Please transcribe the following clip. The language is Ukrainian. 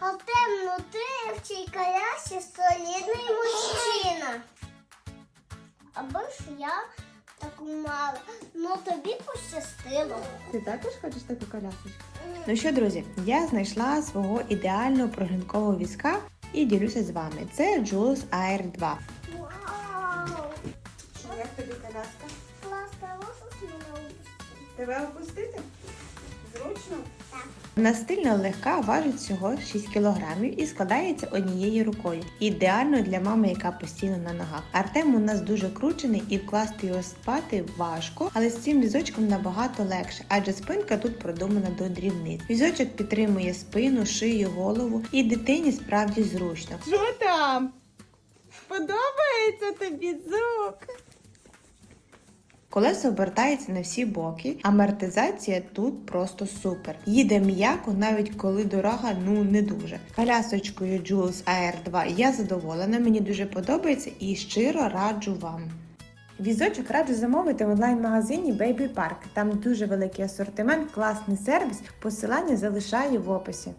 А в цій колясі солідний мужчина. Або ж я таку мала. Ну тобі пощастило. Ти також хочеш таку колясочку? Ну що, друзі, я знайшла свого ідеального прогулянкового візка і ділюся з вами. Це Jules Air 2. Вау! Як тобі коляска? Класно, можеш мене? Тебе опустити? Зручно? Так. Вона стильно легка, важить всього 6 кг і складається однією рукою. Ідеально для мами, яка постійно на ногах. Артем у нас дуже кручений і вкласти його спати важко, але з цим візочком набагато легше, адже спинка тут продумана до дрібниць. Візочок підтримує спину, шию, голову і дитині справді зручно. Що там? Подобається тобі звук? Колесо обертається на всі боки, амортизація тут просто супер. Їде м'яко, навіть коли дорога ну не дуже. Колясочкою Jules Air 2 я задоволена, мені дуже подобається і щиро раджу вам. Візочок раджу замовити в онлайн-магазині Baby Park. Там дуже великий асортимент, класний сервіс. Посилання залишаю в описі.